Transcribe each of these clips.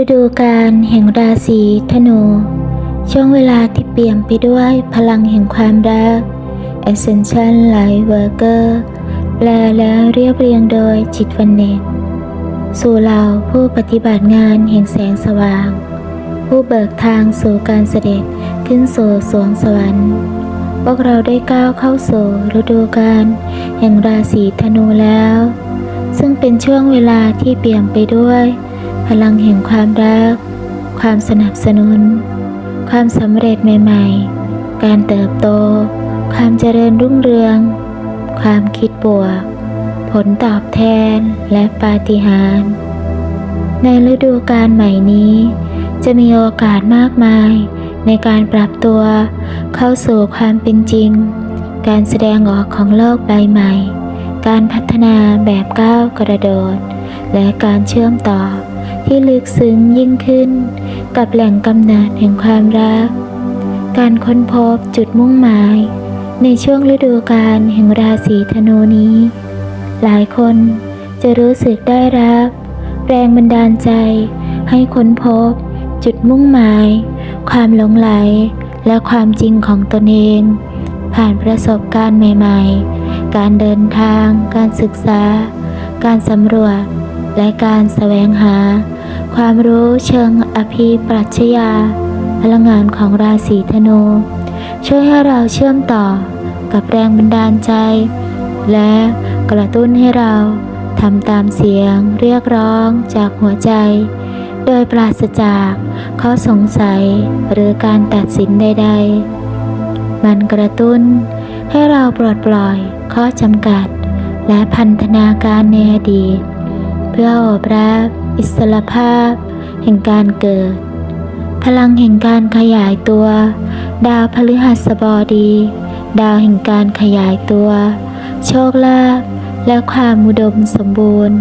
ฤดูกาลแห่งราศีธนู ช่วงเวลาที่เปี่ยมไปด้วยพลังแห่งความรัก Ascension Light Worker แปลและเรียบเรียงโดยจิตวันเนตสู่เราผู้ปฏิบัติงานแห่งแสงสว่าง ผู้เบิกทางสู่การเสด็จขึ้นสู่สวงสวรรค์ พวกเราได้ก้าวเข้าสู่ฤดูกาลแห่งราศีธนูแล้ว ซึ่งเป็นช่วงเวลาที่เปี่ยมไปด้วย พลังแห่งความรัก ความสนับสนุน ความสำเร็จใหม่ๆ การเติบโต ความเจริญรุ่งเรือง ความคิดบวก ผลตอบแทนและปาฏิหาริย์ในฤดูกาลใหม่นี้ จะมีโอกาสมากมาย ในการปรับตัว เข้าสู่ความเป็นจริง การแสดงออกของโลกใบใหม่ การพัฒนาแบบก้าวกระโดด และการเชื่อมต่อ ที่ลึกซึ้งยิ่งขึ้น กับแหล่งกำเนิดแห่งความรัก การค้นพบจุดมุ่งหมาย ในช่วงฤดูกาลแห่งราศีธนูนี้ หลายคนจะรู้สึกได้รับ แรงบันดาลใจ ให้ค้นพบ จุดมุ่งหมาย ความหลงไหล และความจริงของตนเอง ผ่านประสบการณ์ใหม่ ๆ การเดินทาง การศึกษา การสำรวจและการแสวงหา ความรู้เชิงอภิปรัชญาพลังงานของราศีธนู ช่วยให้เราเชื่อมต่อกับแรงบันดาลใจ และกระตุ้นให้เราทำตามเสียงเรียกร้องจากหัวใจ โดยปราศจากข้อสงสัยหรือการตัดสินใด ๆ มันกระตุ้นให้เราปลดปล่อยข้อจำกัด และพันธนาการในอดีต เพื่ออบรับ อิสรภาพ แห่งการเกิด พลังแห่งการขยายตัว ดาวพฤหัสบดี ดาวแห่งการขยายตัว โชคลาภและความอุดมสมบูรณ์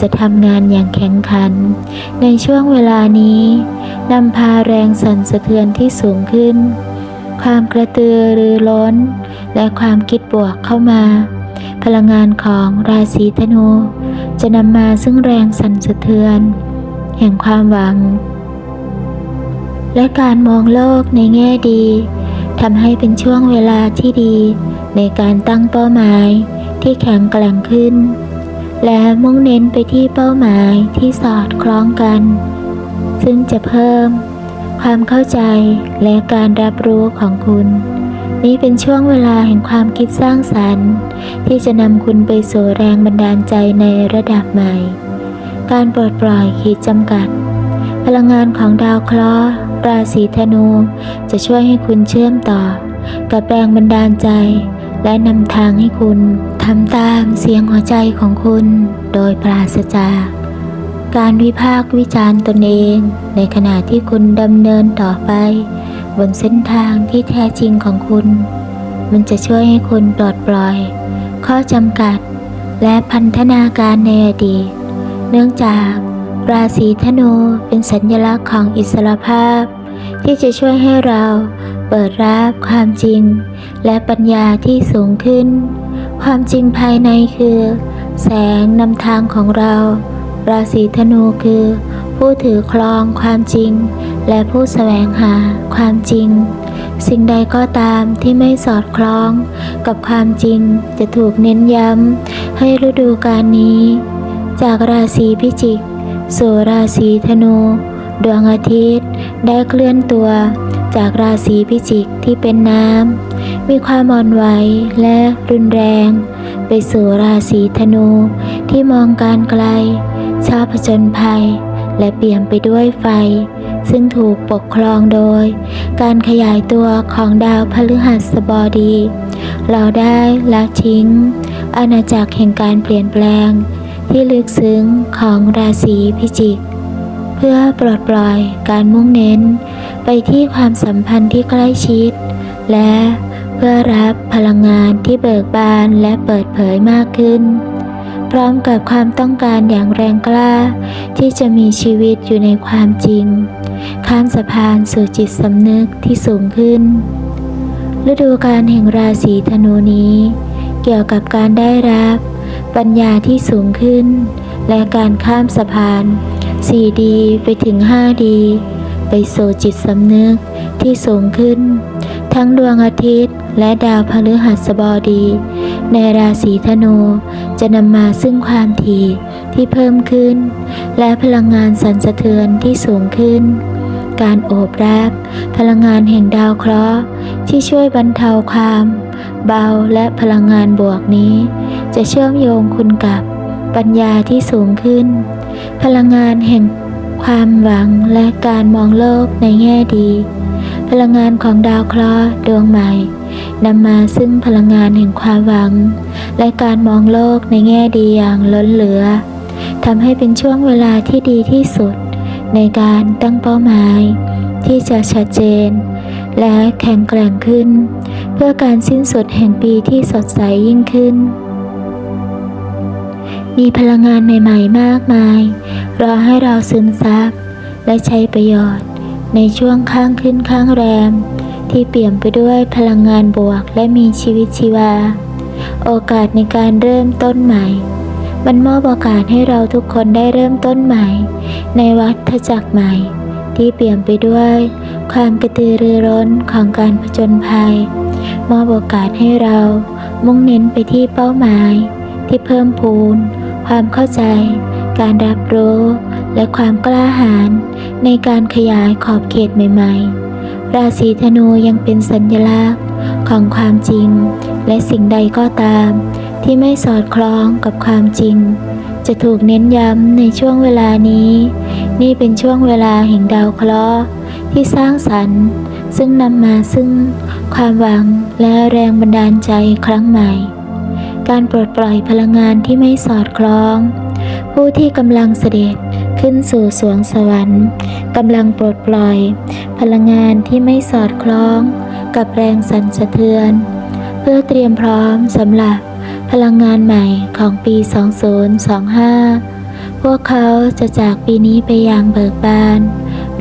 จะทำงานอย่างแข็งขัน ในช่วงเวลานี้นำพาแรงสั่นสะเทือนที่สูงขึ้น ความกระตือรือร้น และความคิดบวกเข้ามา พลังงานของราศีธนู จะนำมาซึ่งแรงสั่นสะเทือน แห่งความหวัง และการมองโลกในแง่ดีทำให้เป็นช่วงเวลาที่ดี ในการตั้งเป้าหมายที่แข็งแกร่งขึ้น และมุ่งเน้นไปที่เป้าหมายที่สอดคล้องกัน ซึ่งจะเพิ่มความเข้าใจและการรับรู้ของคุณ นี่เป็นช่วงเวลาแห่งความคิดสร้างสรรค์ ที่จะนำคุณไปสู่แรงบันดาลใจในระดับใหม่ การปลดปล่อยขีดจำกัด พลังงานของดาวเคราะห์ราศีธนู จะช่วยให้คุณเชื่อมต่อ กับแรงบันดาลใจ และนำทางให้คุณทำตามเสียงหัวใจของคุณโดยปราศจาก การวิพากษ์วิจารณ์ตนเอง ในขณะที่คุณดำเนินต่อไป บนเส้นทางที่แท้จริงของคุณ มันจะช่วยให้คุณปลดปล่อย ข้อจำกัด และพันธนาการในอดีต เนื่องจากราศีธนูเป็นสัญลักษณ์ของอิสรภาพ ที่จะช่วยให้เราเปิดรับความจริง และปัญญาที่สูงขึ้น ความจริงภายในคือ แสงนำทางของเรา ราศีธนูคือ ผู้ถือครองความจริง และผู้แสวงหาความจริง สิ่งใดก็ตามที่ไม่สอดคล้องกับความจริงจะถูกเน้นย้ำให้ฤดูกาลนี้ จากราศีพิจิก สู่ราศีธนู ดวงอาทิตย์ได้เคลื่อนตัว จากราศีพิจิกที่เป็นน้ำมีความอ่อนไหวและรุนแรง ไปสู่ราศีธนู ที่มองการไกล ชอบผจญภัย และเปลี่ยมไปด้วยไฟ ซึ่งถูกปกครองโดย การขยายตัวของดาวพฤหัสบดี เราได้ละทิ้ง อาณาจักรแห่งการเปลี่ยนแปลง ที่ลึกซึ้งของราศีพิจิก เพื่อปลดปล่อยการมุ่งเน้น ไปที่ความสัมพันธ์ที่ใกล้ชิด และเพื่อรับพลังงานที่เบิกบานและเปิดเผยมากขึ้น พร้อมกับความต้องการอย่างแรงกล้า ที่จะมีชีวิตอยู่ในความจริง ข้ามสะพานสู่จิตสำนึกที่สูงขึ้น ฤดูกาลแห่งราศีธนูนี้ เกี่ยวกับการได้รับ ปัญญาที่สูงขึ้น และการข้ามสะพาน 4D ไปถึง 5D ไปสู่จิตสำนึกที่สูงขึ้น ทั้งดวงอาทิตย์และดาวพฤหัสบดี ในราศีธนูจะนำมาซึ่งความถี่ที่เพิ่มขึ้น และพลังงานสั่นสะเทือนที่สูงขึ้น การโอบรับพลังงานแห่งดาวเคราะห์ที่ช่วยบรรเทาความ เบาและพลังงานบวกนี้ จะเชื่อมโยงคุณกับปัญญาที่สูงขึ้น พลังงานแห่งความหวังและการมองโลกในแง่ดี พลังงานของดาวเคราะห์ดวงใหม่ นำมาซึ่งพลังงานแห่งความหวัง และการมองโลกในแง่ดีอย่างล้นเหลือทำให้เป็นช่วงเวลาที่ดีที่สุด ในการตั้งเป้าหมาย ที่จะชัดเจน และแข็งแกร่งขึ้น เพื่อการสิ้นสุดแห่งปีที่สดใสยิ่งขึ้น มีพลังงานใหม่ ๆ มากมาย รอให้เราซึมซับและใช้ประโยชน์ ในช่วงข้างขึ้นข้างแรม ที่เปี่ยมไปด้วยพลังงานบวกและมีชีวิตชีวา โอกาสในการเริ่มต้นใหม่ มันมอบโอกาสให้เราทุกคนได้เริ่มต้นใหม่ ในวัฏจักรใหม่ ที่เปี่ยมไปด้วย ความกระตือรือร้นของการผจญภัย มอบโอกาสให้เรามุ่งเน้นไปที่เป้าหมาย ที่เพิ่มพูน ความเข้าใจ การรับรู้ และความกล้าหาญในการขยายขอบเขตใหม่ ๆ ราศีธนูยังเป็นสัญลักษณ์ของความจริง และสิ่งใดก็ตาม ที่ไม่สอดคล้องกับความจริง จะถูกเน้นย้ำในช่วงเวลานี้ นี่เป็นช่วงเวลาแห่งดาวเคราะห์ที่สร้างสรรค์ ซึ่งนำมาซึ่งความหวังและแรงบันดาลใจครั้งใหม่ การปลดปล่อยพลังงานที่ไม่สอดคล้อง ผู้ที่กำลังเสด็จขึ้นสู่สวงสวรรค์กำลังปลดปล่อย พลังงานที่ไม่สอดคล้องกับแรงสั่นสะเทือน เพื่อเตรียมพร้อมสำหรับพลังงานใหม่ของปี 2025 พวกเขาจะจากปีนี้ไปอย่างเบิกบาน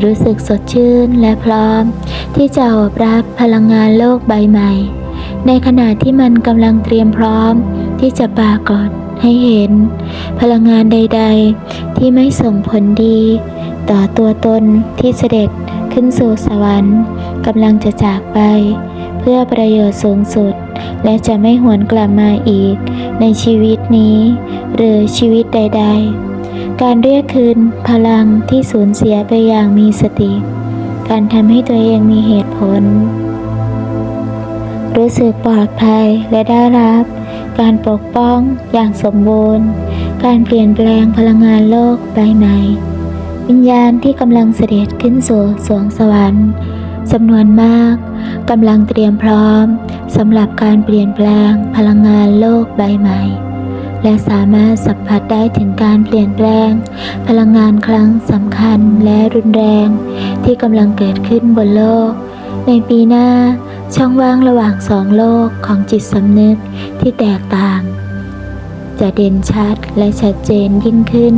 รู้สึกสดชื่นและพร้อม ที่จะอบรับพลังงานโลกใบใหม่ ในขณะที่มันกำลังเตรียมพร้อมที่จะปรากฏให้เห็น พลังงานใด ๆ ที่ไม่ส่งผลดี ต่อตัวตนที่เสด็จ ขึ้นสู่สวรรค์กำลังจะจากไป เพื่อประโยชน์สูงสุด และจะไม่หวนกลับมาอีก ในชีวิตนี้ หรือชีวิตใด ๆ การเรียกคืนพลังที่สูญเสียไปอย่างมีสติ การทำให้ตัวเองมีเหตุผล รู้สึกปลอดภัยและได้รับ การปกป้องอย่างสมบูรณ์ การเปลี่ยนแปลงพลังงานโลกใบใหม่ วิญญาณที่กำลังเสด็จขึ้นสู่สวงสวรรค์จำนวนมากกำลังเตรียมพร้อมสำหรับการเปลี่ยนแปลงพลังงานโลกใบใหม่ และสามารถสัมผัสได้ถึงการเปลี่ยนแปลง พลังงานครั้งสำคัญและรุนแรง ที่กำลังเกิดขึ้นบนโลก ในปีหน้าช่องว่างระหว่างสองโลกของจิตสำนึกที่แตกต่าง จะเด่นชัดและชัดเจนยิ่งขึ้น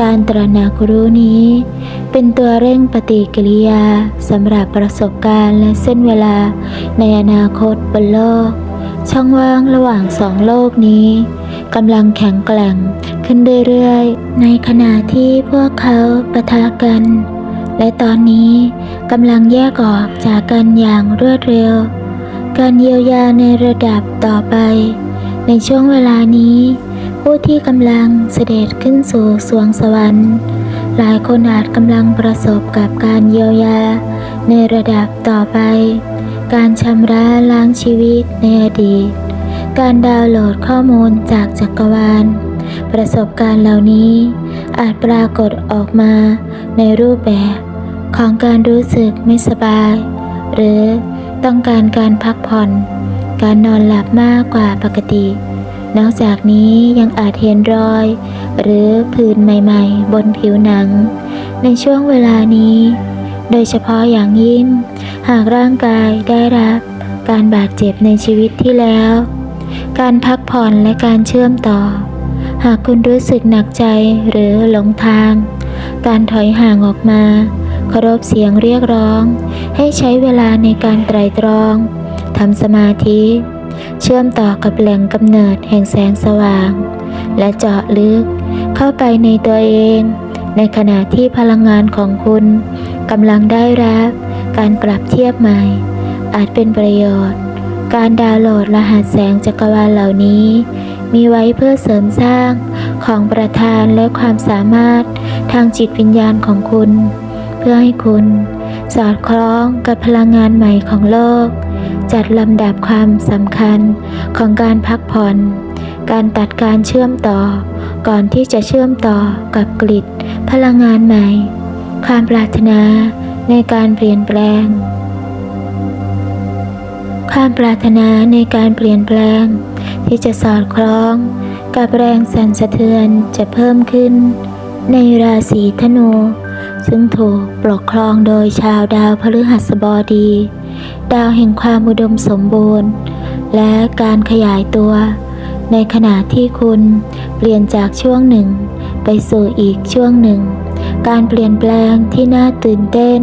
การตระหนักรู้นี้ เป็นตัวเร่งปฏิกิริยาสำหรับประสบการณ์และเส้นเวลาในอนาคตบนโลก ช่องว่างระหว่างสองโลกนี้กำลังแข็งแกร่งขึ้นเรื่อยๆ ในขณะที่พวกเขาปะทะกัน และตอนนี้กำลังแยกออกจากกันอย่างรวดเร็ว การเยียวยาในระดับต่อไป ในช่วงเวลานี้ ผู้ที่กำลังเสด็จขึ้นสู่สวงสวรรค์ หลายคนอาจกำลังประสบกับการเยียวยา ในระดับต่อไป การชำระล้างชีวิตในอดีต การดาวน์โหลดข้อมูลจากจักรวาล ประสบการณ์เหล่านี้ อาจปรากฏออกมาในรูปแบบ ของการรู้สึกไม่สบาย หรือต้องการการพักผ่อน การนอนหลับมากกว่าปกติ นอกจากนี้ยังอาจเห็นรอย หรือผื่นใหม่ๆ บนผิวหนัง ในช่วงเวลานี้ โดยเฉพาะอย่างยิ่ง หากร่างกายได้รับ การบาดเจ็บในชีวิตที่แล้ว การพักผ่อนและการเชื่อมต่อ หากคุณรู้สึกหนักใจหรือหลงทาง การถอยห่างออกมาเคารพเสียงเรียกร้อง ให้ใช้เวลาในการไตรตรองทำสมาธิ เชื่อมต่อกับแหล่งกำเนิดแห่งแสงสว่าง และเจาะลึกเข้าไปในตัวเอง ในขณะที่พลังงานของคุณกำลังได้รับการปรับเทียบใหม่ อาจเป็นประโยชน์ การดาวน์โหลดรหัสแสงจักรวาลเหล่านี้ มีไว้เพื่อเสริมสร้างของประธานและความสามารถทางจิตวิญญาณของคุณ เพื่อให้คุณ สอดคล้องกับพลังงานใหม่ของโลก จัดลำดับความสำคัญของการพักผ่อน การตัดการเชื่อมต่อ ก่อนที่จะเชื่อมต่อกับกริดพลังงานใหม่ ความปรารถนาในการเปลี่ยนแปลง ความปรารถนาในการเปลี่ยนแปลง ที่จะสอดคล้อง กับแรงสั่นสะเทือนจะเพิ่มขึ้น ในราศีธนู ซึ่งถูกปกครองโดยชาวดาวพฤหัสบดี ดาวแห่งความอุดมสมบูรณ์ และการขยายตัว ในขณะที่คุณเปลี่ยนจากช่วงหนึ่ง ไปสู่อีกช่วงหนึ่ง การเปลี่ยนแปลงที่น่าตื่นเต้น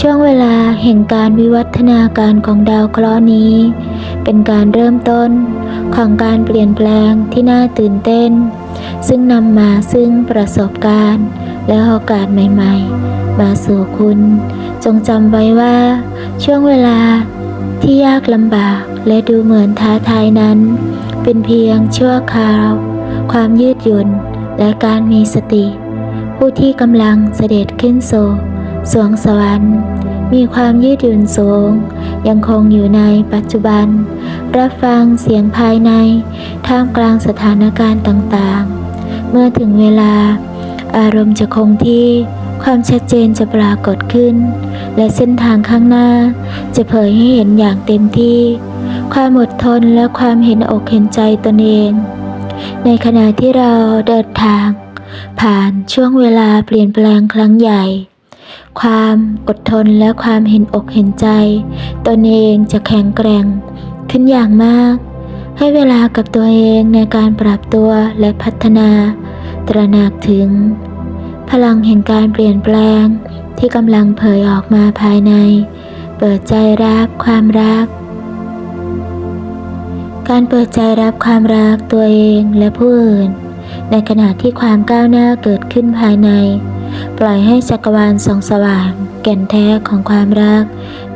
ช่วงเวลาแห่งการวิวัฒนาการของดาวเคราะห์นี้ เป็นการเริ่มต้นของการเปลี่ยนแปลงที่น่าตื่นเต้น ซึ่งนำมาซึ่งประสบการณ์ และโอกาสใหม่ๆ มาสู่คุณ จงจำไว้ว่า ช่วงเวลาที่ยากลำบากและดูเหมือนท้าทายนั้น เป็นเพียงชั่วคราว ความยืดหยุ่นและการมีสติ ผู้ที่กำลังเสด็จขึ้นสู่สวงสวรรค์ มีความยืดหยุ่นสูง ยังคงอยู่ในปัจจุบัน รับฟังเสียงภายใน ท่ามกลางสถานการณ์ต่างๆ เมื่อถึงเวลา อารมณ์จะคงที่ความชัดเจนจะปรากฏขึ้น และเส้นทางข้างหน้า จะเผยให้เห็นอย่างเต็มที่ ความอดทนและความเห็นอกเห็นใจตนเอง ในขณะที่เราเดินทาง ผ่านช่วงเวลาเปลี่ยนแปลงครั้งใหญ่ ความอดทนและความเห็นอกเห็นใจ ตนเองจะแข็งแกร่ง ขึ้นอย่างมาก ให้เวลากับตัวเองในการปรับตัวและพัฒนา ตระหนักถึง พลังแห่งการเปลี่ยนแปลงที่กำลังเผยออกมาภายใน เปิดใจรับความรัก การเปิดใจรับความรักตัวเองและผู้อื่น ในขณะที่ความก้าวหน้าเกิดขึ้นภายใน ปล่อยให้จักรวาลส่องสว่าง แก่นแท้ของความรัก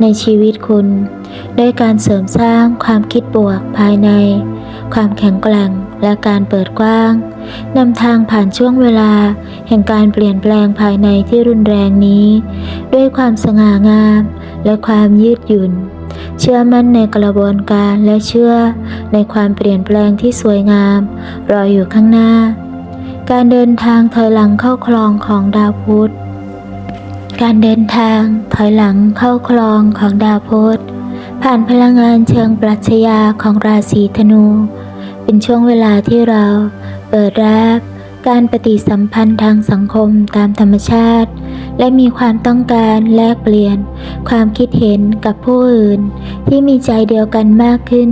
ในชีวิตคุณ ด้วยการเสริมสร้างความคิดบวกภายใน ความแข็งแกร่งและการเปิดกว้างนำทางผ่านช่วงเวลา แห่งการเปลี่ยนแปลงภายในที่รุนแรงนี้ ด้วยความสง่างาม และความยืดหยุ่น เชื่อมั่นในกระบวนการและเชื่อในความเปลี่ยนแปลงที่สวยงาม รออยู่ข้างหน้า การเดินทางถอยหลังเข้าคลองของดาวพุธการเดินทางถอยหลังเข้าคลองของดาวพุธ ผ่านพลังงานเชิงปรัชญาของราศีธนู เป็นช่วงเวลาที่เราเปิดรับการปฏิสัมพันธ์ทางสังคมตามธรรมชาติ และมีความต้องการแลกเปลี่ยน ความคิดเห็นกับผู้อื่น ที่มีใจเดียวกันมากขึ้น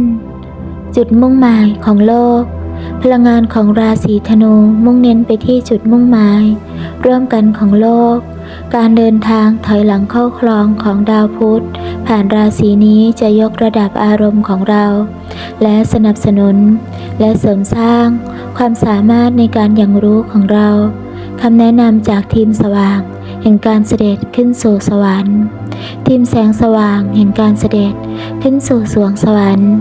จุดมุ่งหมายของโลก พลังงานของราศีธนูมุ่งเน้นไปที่จุดมุ่งหมายร่วมกันของโลก การเดินทางถอยหลังเข้าคลองของดาวพุธ ผ่านราศีนี้จะยกระดับอารมณ์ของเรา และสนับสนุน และเสริมสร้าง ความสามารถในการยังรู้ของเราคำแนะนำจากทีมสว่าง แห่งการเสด็จขึ้นสู่สวรรค์ ทีมแสงสว่างแห่งการเสด็จขึ้นสู่สวงสวรรค์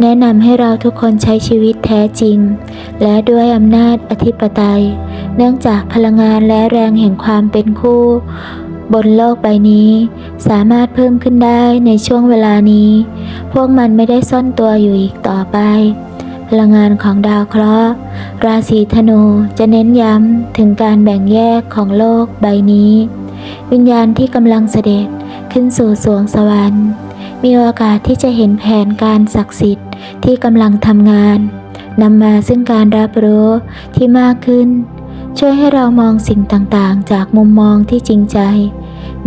แนะนำให้เราทุกคนใช้ชีวิตแท้จริง และด้วยอำนาจอธิปไตย เนื่องจากพลังงานและแรงแห่งความเป็นคู่ บนโลกใบนี้ สามารถเพิ่มขึ้นได้ในช่วงเวลานี้ พวกมันไม่ได้ซ่อนตัวอยู่อีกต่อไป พลังงานของดาวเคราะห์ ราศีธนูจะเน้นย้ำถึงการแบ่งแยกของโลกใบนี้ วิญญาณที่กำลังเสด็จขึ้นสู่สวงสวรรค์ มีโอกาสที่จะเห็นแผนการศักดิ์สิทธิ์ที่กำลังทำงานนำมาซึ่งการรับรู้ที่มากขึ้น ช่วยให้เรามองสิ่งต่างๆ จากมุมมองที่จริงใจ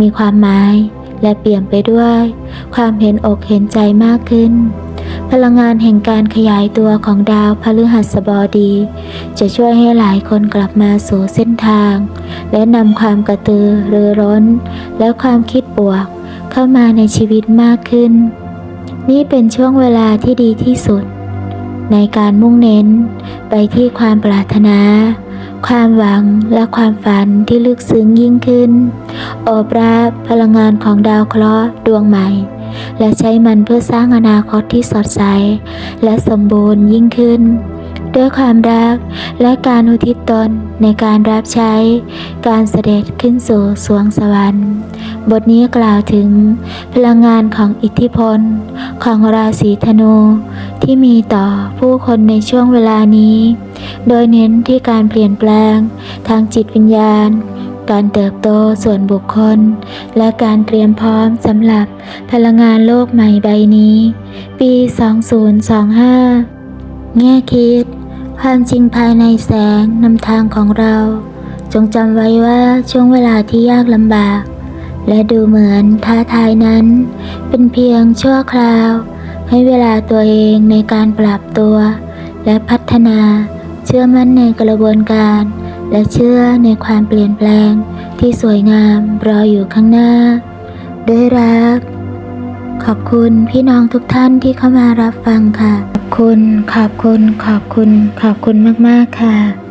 มีความหมายและเปลี่ยนไปด้วย ความเห็นอกเห็นใจมากขึ้น พลังงานแห่งการขยายตัวของดาวพฤหัสบดี จะช่วยให้หลายคนกลับมาสู่เส้นทาง และนำความกระตือรือร้น และความคิดบวก เข้ามาในชีวิตมากขึ้น นี่เป็นช่วงเวลาที่ดีที่สุด ในการมุ่งเน้นไปที่ความปรารถนา ความหวังและความฝันที่ลึกซึ้งยิ่งขึ้น โอบรับพลังงานของดาวเคราะห์ดวงใหม่ และใช้มันเพื่อสร้างอนาคตที่สดใส และสมบูรณ์ยิ่งขึ้น ด้วยความรักและการอุทิศตนในการรับใช้ การเสด็จขึ้นสู่สวงสวรรค์ บทนี้กล่าวถึงพลังงานของอิทธิพล ของราศีธนูที่มีต่อผู้คนในช่วงเวลานี้ โดยเน้นที่การเปลี่ยนแปลง ทางจิตวิญญาณ การเติบโตส่วนบุคคล และการเตรียมพร้อมสำหรับพลังงานโลกใหม่ใบนี้ ปี 2025 แง่คิด ความจริงภายในแสงนำทางของเรา จงจำไว้ว่าช่วงเวลาที่ยากลำบาก และดูเหมือนท้าทายนั้น เป็นเพียงชั่วคราวให้เวลาตัวเองในการปรับตัว และพัฒนา เชื่อมั่นในกระบวนการ และเชื่อในความเปลี่ยนแปลงที่สวยงามรออยู่ข้างหน้า ด้วยรัก ขอบคุณพี่น้องทุกท่านที่เข้ามารับฟังค่ะ ขอบคุณ ขอบคุณ ขอบคุณ ขอบคุณมาก ๆ ค่ะ